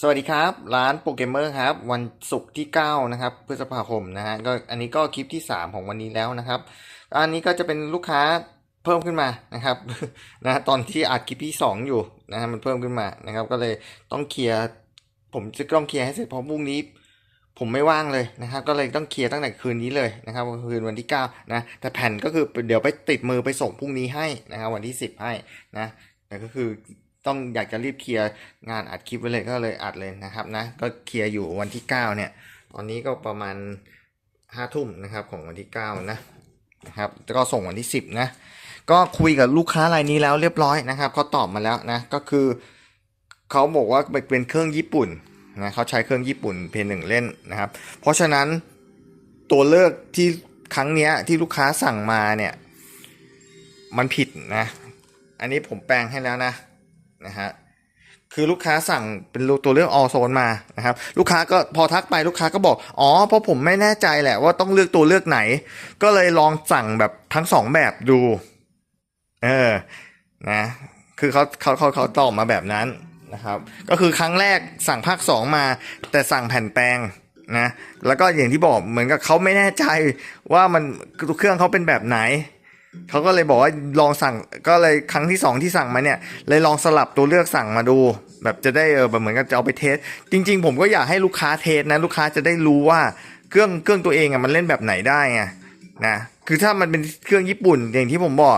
สวัสดีครับ ร้านโปรแกรมเมอร์ครับ วันศุกร์ที่ 9 นะครับพฤษภาคมนะฮะก็อันนี้ก็คลิปที่ 3 ของวันนี้แล้วนะครับ อันนี้ก็จะเป็นลูกค้าเพิ่มขึ้นมานะครับนะตอนที่อัดคลิปที่ 2 อยู่นะฮะมันเพิ่มขึ้นมานะครับ ก็เลยต้องเคลียร์ผมจะต้องเคลียร์ให้เสร็จเพราะพรุ่งนี้ ผมไม่ว่างเลยนะครับ ก็เลยต้องเคลียร์ตั้งแต่คืนนี้เลยนะครับคืนวันที่9นะแต่แผ่นก็คือเดี๋ยวไปติดมือไปส่งพรุ่งนี้ให้นะครับวันที่ 10 ให้นะแต่ก็คือ ต้องอยากจะรีบเคลียร์งานอัดคลิปไว้เลยก็เลยอัดเลยนะครับนะก็เคลียร์อยู่วันที่ 9 เนี่ย ตอนนี้ก็ประมาณห้าทุ่มนะครับของวันที่ 9 นะนะครับก็ส่งวันที่ 10 นะ ก็คุยกับลูกค้ารายนี้แล้วเรียบร้อยนะครับเขาตอบมาแล้วนะก็คือเขาบอกว่าเป็นเครื่องญี่ปุ่นนะเขาใช้เครื่องญี่ปุ่นเพย์หนึ่งเล่นนะครับ เพราะฉะนั้นตัวเลือกที่ครั้งนี้ที่ลูกค้าสั่งมาเนี่ย มันผิดนะ อันนี้ผมแปลงให้แล้วนะ นะฮะคือลูกค้าสั่งเป็นตัวเลือกออโซนมานะครับลูกค้าก็พอทักไปลูกค้าก็บอกอ๋อเพราะผมไม่แน่ใจแหละว่าต้องเลือกตัวเลือกไหน ก็เลยลองสั่งแบบทั้งสองแบบดูเออนะคือเขาเขาเขาเขาตอบมาแบบนั้นนะครับก็คือครั้งแรกสั่งภาคสองมา แต่สั่งแผ่นแปลงนะแล้วก็อย่างที่บอกเหมือนกับเขาไม่แน่ใจว่ามันเครื่องเขาเป็นแบบไหน เขาก็เลยบอกว่าลองสั่งก็เลยครั้งที่สองที่สั่งมาเนี่ย เลยลองสลับตัวเลือกสั่งมาดู แบบจะได้เออแบบเหมือนกับจะเอาไปเทส จริง ๆ ผมก็อยากให้ลูกค้าเทสนะลูกค้าจะได้รู้ว่าเครื่องเครื่องตัวเองอะมันเล่นแบบไหนได้ไงนะคือถ้ามันเป็นเครื่องญี่ปุ่นอย่างที่ผมบอก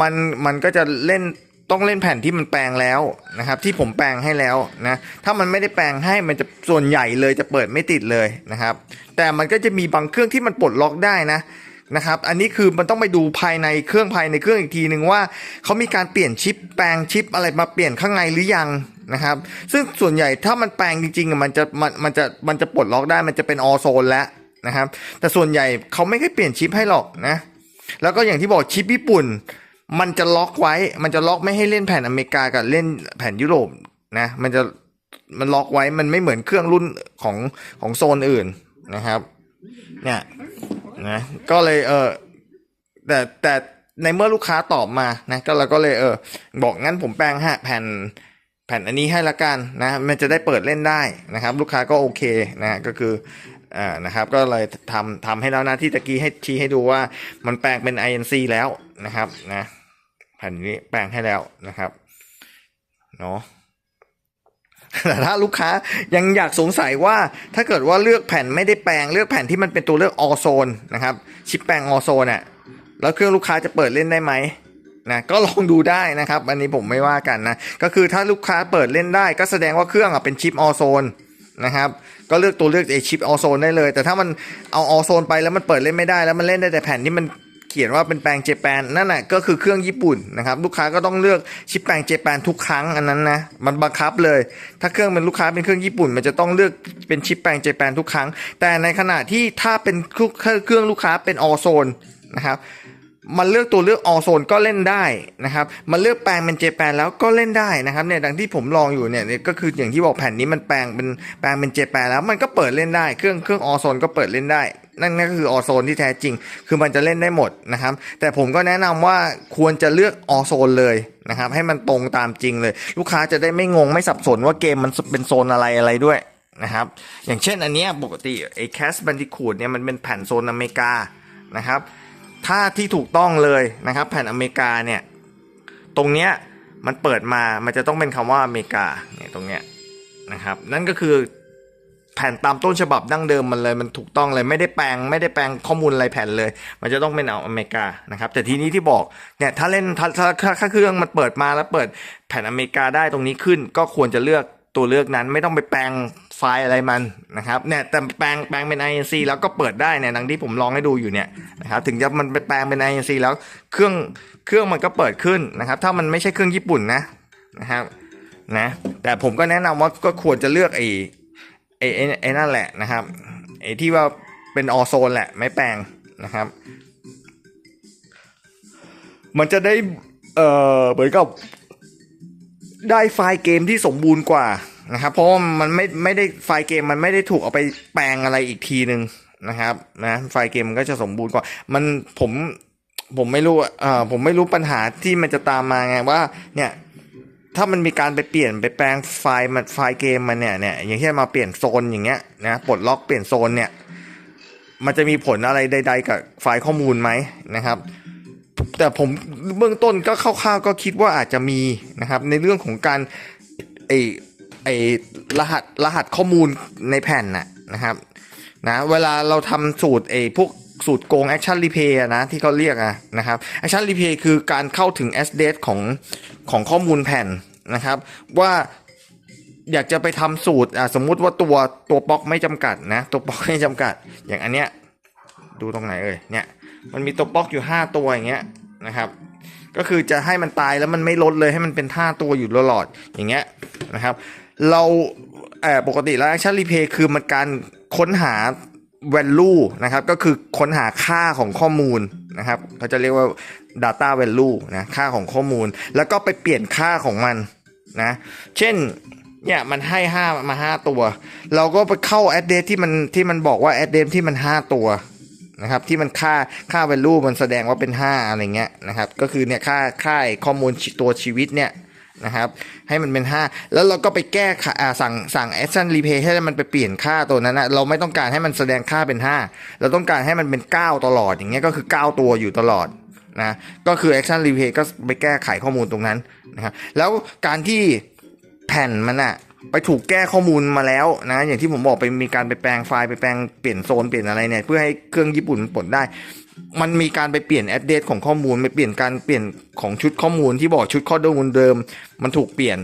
มันมันก็จะเล่นต้องเล่นแผ่นที่มันแปลงแล้วนะครับ ที่ผมแปลงให้แล้วนะถ้ามันไม่ได้แปลงให้มันจะส่วนใหญ่เลยจะเปิดไม่ติดเลยนะครับ แต่มันก็จะมีบางเครื่องที่มันปลดล็อกได้นะ นะครับ อันนี้คือมันต้องไปดูภายในเครื่องภายในเครื่องอีกทีหนึ่งว่าเขามีการเปลี่ยนชิปแปลงชิปอะไรมาเปลี่ยนข้างในหรือยังนะครับ ซึ่งส่วนใหญ่ถ้ามันแปลงจริงๆอะมันจะมันมันจะมันจะปลดล็อกได้มันจะเป็นออโซนแล้วนะครับ แต่ส่วนใหญ่เขาไม่ได้เปลี่ยนชิปให้หรอกนะ แล้วก็อย่างที่บอกชิปญี่ปุ่น มันจะล็อกไว้ มันจะล็อกไม่ให้เล่นแผ่นอเมริกากับเล่นแผ่นยุโรปนะ มันจะมันล็อกไว้มันไม่เหมือนเครื่องรุ่นของของโซนอื่นนะครับ เนี่ย นะก็เลยเออแต่แต่ในเมื่อลูกค้าตอบมานะก็เราก็เลยเออบอกงั้นผมแปลงฮะแผ่นแผ่นอันนี้ให้ละกันนะมันจะได้เปิดเล่นได้นะครับ ลูกค้าก็โอเคนะก็คืออ่านะครับก็เลยทำทำให้แล้วนะที่ตะกี้ให้ชี้ให้ดูว่ามันแปลงเป็น INC แล้วนะครับนะแผ่นนี้แปลงให้แล้วนะครับเนาะ แต่ถ้าลูกค้ายังอยากสงสัยว่าถ้าเกิดว่าเลือกแผ่นไม่ได้แปลงเลือกแผ่นที่มันเป็นตัวเลือกออโซนนะครับชิปแปลงออโซนอะแล้วเครื่องลูกค้าจะเปิดเล่นได้ไหมนะก็ลองดูได้นะครับ อันนี้ผมไม่ว่ากันนะ ก็คือถ้าลูกค้าเปิดเล่นได้ ก็แสดงว่าเครื่องอะเป็นชิปออโซนนะครับ ก็เลือกตัวเลือกไอชิปออโซนได้เลย แต่ถ้ามันเอาออโซนไปแล้วมันเปิดเล่นไม่ได้แล้วมันเล่นได้แต่แผ่นที่มัน ขียนว่าเป็นแปลงเจแปนนั่นแหละก็คือเครื่องญี่ปุ่นนะครับลูกค้าก็ต้องเลือกชิปแปลงเจแปนทุกครั้งอันนั้นนะมันบังคับเลย ถ้าเครื่องเป็นลูกค้าเป็นเครื่องญี่ปุ่น มันจะต้องเลือกเป็นชิปแปลงเจแปนทุกครั้ง แต่ในขณะที่ถ้าเป็นเครื่องลูกค้าเป็นออโซนนะครับมันเลือกตัวเลือกออโซนก็เล่นได้นะครับ มันเลือกแปลงเป็นเจแปนแล้วก็เล่นได้นะครับเนี่ยดังที่ผมลองอยู่เนี่ยก็คืออย่างที่บอกแผ่นนี้มันแปลงเป็นแปลงเป็นเจแปนแล้วมันก็เปิดเล่นได้เครื่องเครื่องออโซนก็เปิดเล่นได้ นั่นก็คือออโซนที่แท้จริง คือมันจะเล่นได้หมดนะครับ แต่ผมก็แนะนำว่าควรจะเลือกออโซนเลยนะครับ ให้มันตรงตามจริงเลย ลูกค้าจะได้ไม่งงไม่สับสนว่าเกมมันเป็นโซนอะไรอะไรด้วยนะครับ อย่างเช่นอันนี้ปกติไอ้แคสบันดิคูดเนี่ยมันเป็นแผ่นโซนอเมริกานะครับ ถ้าที่ถูกต้องเลยนะครับ แผ่นอเมริกาเนี่ย ตรงเนี้ยมันเปิดมา มันจะต้องเป็นคำว่าอเมริกาเนี่ยตรงเนี้ยนะครับ นั่นก็คือ แผ่นตามต้นฉบับดั้งเดิมมันเลยมันถูกต้องเลยไม่ได้แปลงไม่ได้แปลงข้อมูลอะไรแผ่นเลย มันจะต้องเป็นเอาอเมริกานะครับแต่ทีนี้ที่บอกเนี่ยถ้าเล่นถ้าถ้าถ้าเครื่องมันเปิดมาแล้วเปิดแผ่นอเมริกาได้ตรงนี้ขึ้น ก็ควรจะเลือกตัวเลือกนั้นไม่ต้องไปแปลงไฟล์อะไรมันนะครับเนี่ยแต่แปลงแปลงเป็น INC แล้วก็เปิดได้เนี่ยดังที่ผมลองให้ดูอยู่เนี่ยนะครับถึงจะมันไปแปลงเป็น INC แล้วเครื่องเครื่องมันก็เปิดขึ้นนะครับถ้ามันไม่ใช่เครื่องญี่ปุ่นนะนะครับนะแต่ผมก็แนะนำว่าก็ควรจะเลือกไอ้ ไอ้ไอ้นั่นแหละนะครับไอ้ที่ว่าเป็นออโซนแหละไม่แปลงนะครับ มันจะได้เอ่อเหมือนกับได้ไฟล์เกมที่สมบูรณ์กว่านะครับ เพราะมันไม่ไม่ได้ไฟล์เกมมันไม่ได้ถูกเอาไปแปลงอะไรอีกทีหนึ่งนะครับนะไฟล์เกมมันก็จะสมบูรณ์กว่า มันผมผมไม่รู้อ่าผมไม่รู้ปัญหาที่มันจะตามมาไงว่าเนี่ย ถ้ามันมีการไปเปลี่ยนไปแปลงไฟล์มันไฟล์เกมมันเนี่ยเนี่ยอย่างเช่นมาเปลี่ยนโซนอย่างเงี้ยนะปลดล็อกเปลี่ยนโซนเนี่ยมันจะมีผลอะไรใด ๆ กับไฟล์ข้อมูลไหมนะครับ แต่ผมเบื้องต้นก็คร่าวๆก็คิดว่าอาจจะมีนะครับ ในเรื่องของการไอไอรหัสรหัสข้อมูลในแผ่นน่ะนะครับนะเวลาเราทำสูตรไอพวก สูตรโกง Action Replay อะนะที่เขาเรียกอะนะครับ Action Replay คือการเข้าถึง address ของของข้อมูลแผ่นนะครับ ว่าอยากจะไปทำสูตรอะสมมุติว่าตัวตัวบล็อกไม่จำกัดนะตัวบล็อกไม่จำกัด อย่างอันเนี้ยดูตรงไหนเอ่ยเนี่ยมันมีตัวบล็อกอยู่ 5 ตัวอย่างเงี้ยนะครับ ก็คือจะให้มันตายแล้วมันไม่ลดเลยให้มันเป็น5ตัวอยู่ตลอดอย่างเงี้ยนะครับ เราเอ่อปกติแล้ว Action Replay คือมันการค้นหา value นะครับก็คือค้นหาค่าของข้อมูลนะครับเขาจะเรียกว่า data value นะค่าของข้อมูล แล้วก็ไปเปลี่ยนค่าของมันนะเช่นเนี่ยมันให้5มา 5 ตัว เราก็ไปเข้า address ที่มันที่มันบอกว่า address ที่มัน 5 ตัวนะครับที่มันค่าค่า value มันแสดงว่าเป็น 5 อะไรเงี้ยนะครับก็คือเนี่ยค่าค่าข้อมูลตัวชีวิตเนี่ย นะครับ ให้มันเป็น 5 แล้วเราก็ไปแก้ค่าสั่งสั่ง action replay ให้มันไปเปลี่ยนค่าตัวนั้นนะเราไม่ต้องการให้มันแสดงค่าเป็น 5 เราต้องการให้มันเป็น 9 ตลอดอย่างเงี้ยก็คือ 9 ตัวอยู่ตลอดนะก็คือ action replay ก็ไปแก้ไขข้อมูลตรงนั้นนะครับแล้วการที่แผ่นมันอะไปถูกแก้ข้อมูลมาแล้วนะอย่างที่ผมบอกไปมีการไปแปลงไฟล์ไปแปลงเปลี่ยนโซนเปลี่ยนอะไรเนี่ยเพื่อให้เครื่องญี่ปุ่นมันปลดได้ มันมีการไปเปลี่ยน a d d r e s s ของข้อมูลไปเปลี่ยนการเปลี่ยนของชุดข้อมูลที่บอกชุดข้อมูลเดิม มันถูกเปลี่ยน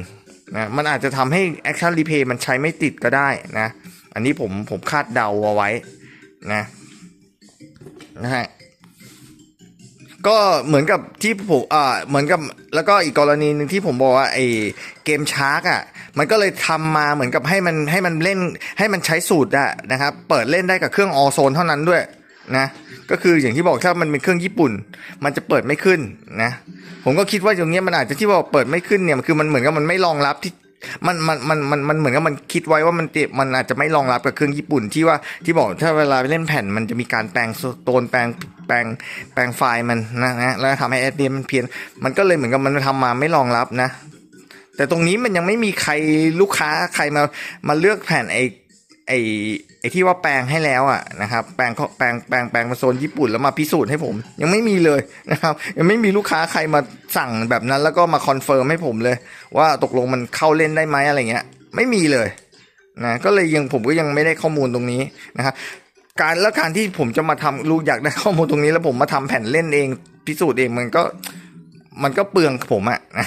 นะมันอาจจะทำให้ Action Replay มันใช้ไม่ติดก็ได้นะ อันนี้ผมผมคาดเดาเอาไว้นะนะฮะก็เหมือนกับที่ผมอ่าเหมือนกับแล้วก็อีกกรณีหนึ่งที่ผมบอกว่าไอ้เกมชาร์กอะมันก็เลยทำมาเหมือนกับให้มันให้มันเล่นให้มันใช้สูตรอะนะครับ เปิดเล่นได้กับเครื่องออโซนเท่านั้นด้วย นะก็คืออย่างที่บอกถ้ามันเป็นเครื่องญี่ปุ่น มันจะเปิดไม่ขึ้นนะผมก็คิดว่าอย่างเงี้ยมันอาจจะที่บอกเปิดไม่ขึ้นเนี่ยคือมันเหมือนกับมันไม่รองรับที่มันมันมันมันมันเหมือนกับมันคิดไว้ว่ามันเตมันอาจจะไม่รองรับกับเครื่องญี่ปุ่นที่ว่าที่บอกถ้าเวลาไปเล่นแผ่นมันจะมีการแปลงโตนแปลงแปลงแปลงไฟล์มันนะนะแล้วทำให้แอดเดียมันเพี้ยนมันก็เลยเหมือนกับมันทำมาไม่รองรับนะ แต่ตรงนี้มันยังไม่มีใครลูกค้าใครมามาเลือกแผ่นไอ ไอไอที่ว่าแปลงให้แล้วอะนะครับ แปลงแปลงแปลงแปลงมาโซนญี่ปุ่นแล้วมาพิสูจน์ให้ผม ยังไม่มีเลยนะครับ ยังไม่มีลูกค้าใครมาสั่งแบบนั้น แล้วก็มาคอนเฟิร์มให้ผมเลย ว่าตกลงมันเข้าเล่นได้ไหมอะไรเงี้ย ไม่มีเลยนะก็เลยยังผมก็ยังไม่ได้ข้อมูลตรงนี้นะครับการแล้วการที่ผมจะมาทำรู้อยากได้ข้อมูลตรงนี้ แล้วผมมาทำแผ่นเล่นเองพิสูจน์เองมันก็มันก็เปลืองผมอะนะ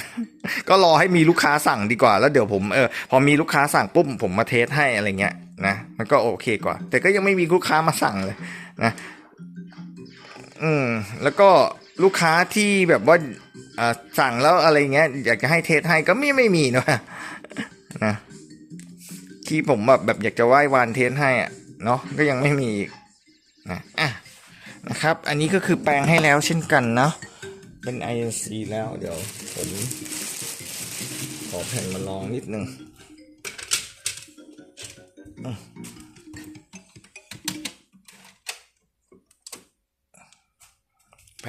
ก็รอให้มีลูกค้าสั่งดีกว่า แล้วเดี๋ยวผมเออพอมีลูกค้าสั่งปุ๊บผมมาเทสให้อะไรเงี้ย นะมันก็โอเคกว่า แต่ก็ยังไม่มีลูกค้ามาสั่งเลยนะอืมแล้วก็ลูกค้าที่แบบว่าอ่าสั่งแล้วอะไรเงี้ยอยากจะให้เทสให้ก็ไม่ไม่มีนะนะที่ผมแบบแบบอยากจะไหว้วานเทสให้อะเนาะก็ยังไม่มีอีกนะอะนะครับ อันนี้ก็คือแปลงให้แล้วเช่นกันเนาะเป็น INC แล้วเดี๋ยวผมขอแผ่นมาลองนิดนึง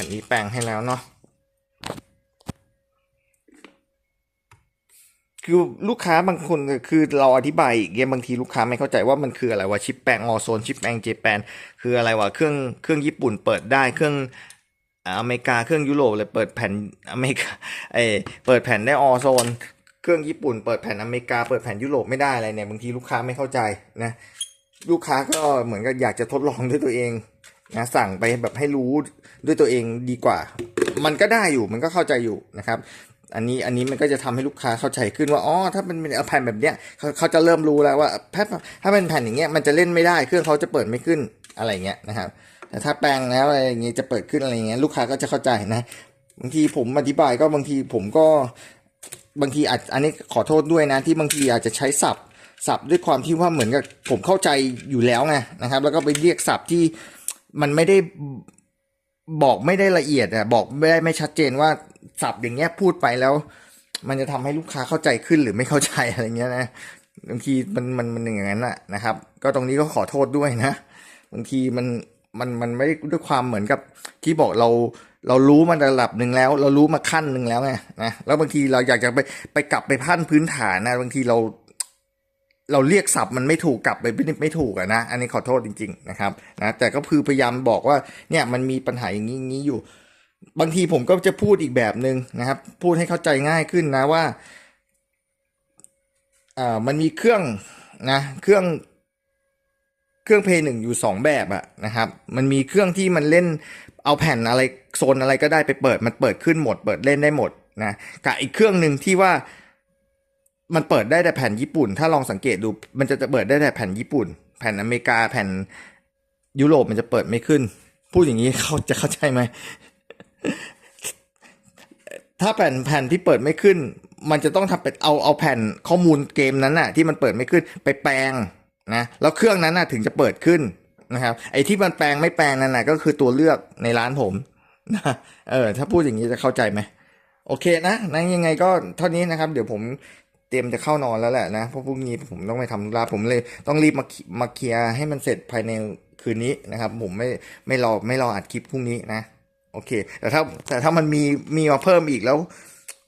นนี้แปลงให้แล้วเนาะคือลูกค้าบางคนคือเราอธิบายอีกเกมบางทีลูกค้าไม่เข้าใจว่ามันคืออะไรวะชิปแปลงออโซนชิปแปลงเจแปนคืออะไรวะเครื่องเครื่องญี่ปุ่นเปิดได้เครื่องอเมริกาเครื่องยุโรปเลยเปิดแผ่นอเมริกาเออเปิดแผ่นได้ออโซนเครื่องญี่ปุ่นเปิดแผ่นอเมริกาเปิดแผ่นยุโรปไม่ได้อะไรเนี่ยบางทีลูกค้าไม่เข้าใจนะลูกค้าก็เหมือนกับอยากจะทดลองด้วยตัวเอง นะสั่งไปแบบให้รู้ด้วยตัวเองดีกว่า มันก็ได้อยู่มันก็เข้าใจอยู่นะครับ อันนี้อันนี้มันก็จะทำให้ลูกค้าเข้าใจขึ้นว่าอ๋อถ้ามันเป็นแผ่นแบบเนี้ยเขาเขาจะเริ่มรู้แล้วว่าถ้าถ้าเป็นแผ่นอย่างเงี้ยมันจะเล่นไม่ได้เครื่องเขาจะเปิดไม่ขึ้นอะไรเงี้ยนะครับ แต่ถ้าแปลงแล้วอะไรอย่างเงี้ยจะเปิดขึ้นอะไรเงี้ยลูกค้าก็จะเข้าใจนะบางทีผมอธิบายก็บางทีผมก็บางทีอาจอันนี้ขอโทษด้วยนะที่บางทีอาจจะใช้ศัพท์ศัพท์ด้วยความที่ว่าเหมือนกับผมเข้าใจอยู่แล้วไงนะครับ แล้วก็ไปเรียกศัพท์ที่ มันไม่ได้บอกไม่ได้ละเอียดอะบอกไม่ได้ไม่ชัดเจนว่าสับอย่างเงี้ยพูดไปแล้ว มันจะทำให้ลูกค้าเข้าใจขึ้นหรือไม่เข้าใจอะไรเงี้ยนะบางทีมันมันมันอย่างนั้นอะนะครับ ก็ตรงนี้ก็ขอโทษด้วยนะบางทีมันมันมันไม่ด้ด้วยความเหมือนกับที่บอกเราเรารู้มันระดับหนึ่งแล้ว เรารู้มาขั้นหนึ่งแล้วไงนะแล้วบางทีเราอยากจะไปไปกลับไปพันพื้นฐานนะบางทีเรา เราเรียกศัพท์มันไม่ถูกกลับไปไม่ไม่ถูกอะนะ อันนี้ขอโทษจริง ๆ นะครับนะแต่ก็คือพยายามบอกว่าเนี่ยมันมีปัญหาอย่างนี้อยู่ บางทีผมก็จะพูดอีกแบบหนึ่งนะครับ พูดให้เข้าใจง่ายขึ้นนะว่าอ่ามันมีเครื่องนะเครื่องเครื่องเพย์หนึ่งอยู่สองแบบอะนะครับ มันมีเครื่องที่มันเล่นเอาแผ่นอะไรโซนอะไรก็ได้ไปเปิดมันเปิดขึ้นหมด เปิดเล่นได้หมดนะกับอีกเครื่องหนึ่งที่ว่า มันเปิดได้แต่แผ่นญี่ปุ่น ถ้าลองสังเกตดู มันจะเปิดได้แต่แผ่นญี่ปุ่น แผ่นอเมริกาแผ่นยุโรปมันจะเปิดไม่ขึ้น พูดอย่างนี้เขาจะเข้าใจไหม ถ้าแผ่นแผ่นที่เปิดไม่ขึ้น มันจะต้องทำเป็นเอาเอาแผ่นข้อมูลเกมนั้นน่ะ ที่มันเปิดไม่ขึ้นไปแปลงนะแล้วเครื่องนั้นน่ะถึงจะเปิดขึ้นนะครับ ไอ้ที่มันแปลงไม่แปลงนั่นน่ะก็คือตัวเลือกในร้านผมนะเออ ถ้าพูดอย่างนี้จะเข้าใจไหมโอเคนะนะยังไงก็เท่านี้นะครับ เดี๋ยวผม เตรียมจะเข้านอนแล้วแหละนะเพราะพรุ่งนี้ผมต้องไปทำธุระผมเลย ต้องรีบมามาเคลียร์ให้มันเสร็จภายในคืนนี้นะครับ ผมไม่ไม่รอไม่รออัดคลิปพรุ่งนี้นะ โอเค แต่ถ้าแต่ถ้ามันมีมีมาเพิ่มอีกแล้ว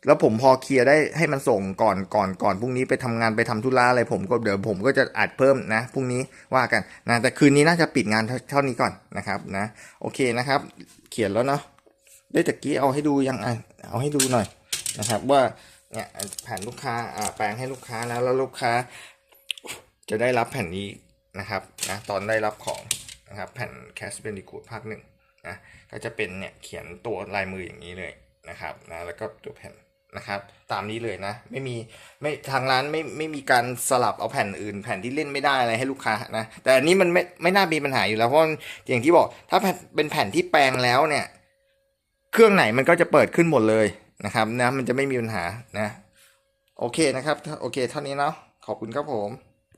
แล้วผมพอเคลียร์ได้ให้มันส่งก่อนก่อนก่อนพรุ่งนี้ไปทำงานไปทำธุระอะไรผมก็เดี๋ยวผมก็จะอัดเพิ่มนะพรุ่งนี้ว่ากันนะแต่คืนนี้น่าจะปิดงานเท่านี้ก่อนนะครับนะ โอเคนะครับ เขียนแล้วเนาะได้ตะกี้เอาให้ดูยังอะเอาให้ดูหน่อยนะครับว่า เนี่ยแผ่นลูกค้าอ่าแปลงให้ลูกค้าแล้วแล้วลูกค้า จะได้รับแผ่นนี้นะครับนะตอนได้รับของนะครับแผ่น Cash Bandicoot ภาคหนึ่งนะก็จะเป็นเนี่ยเขียนตัวลายมืออย่างนี้เลยนะครับนะแล้วก็ตัวแผ่นนะครับตามนี้เลยนะไม่มีไม่ทางร้านไม่ไม่มีการสลับเอาแผ่นอื่น แผ่นที่เล่นไม่ได้อะไรให้ลูกค้านะแต่อันนี้มันไม่ไม่น่ามีปัญหาอยู่แล้วเพราะอย่างที่บอกถ้าแผ่นเป็นแผ่นที่แปลงแล้วเนี่ย เครื่องไหนมันก็จะเปิดขึ้นหมดเลย นะครับนะมันจะไม่มีปัญหานะ โอเคนะครับ โอเค เท่านี้เนาะขอบคุณครับผม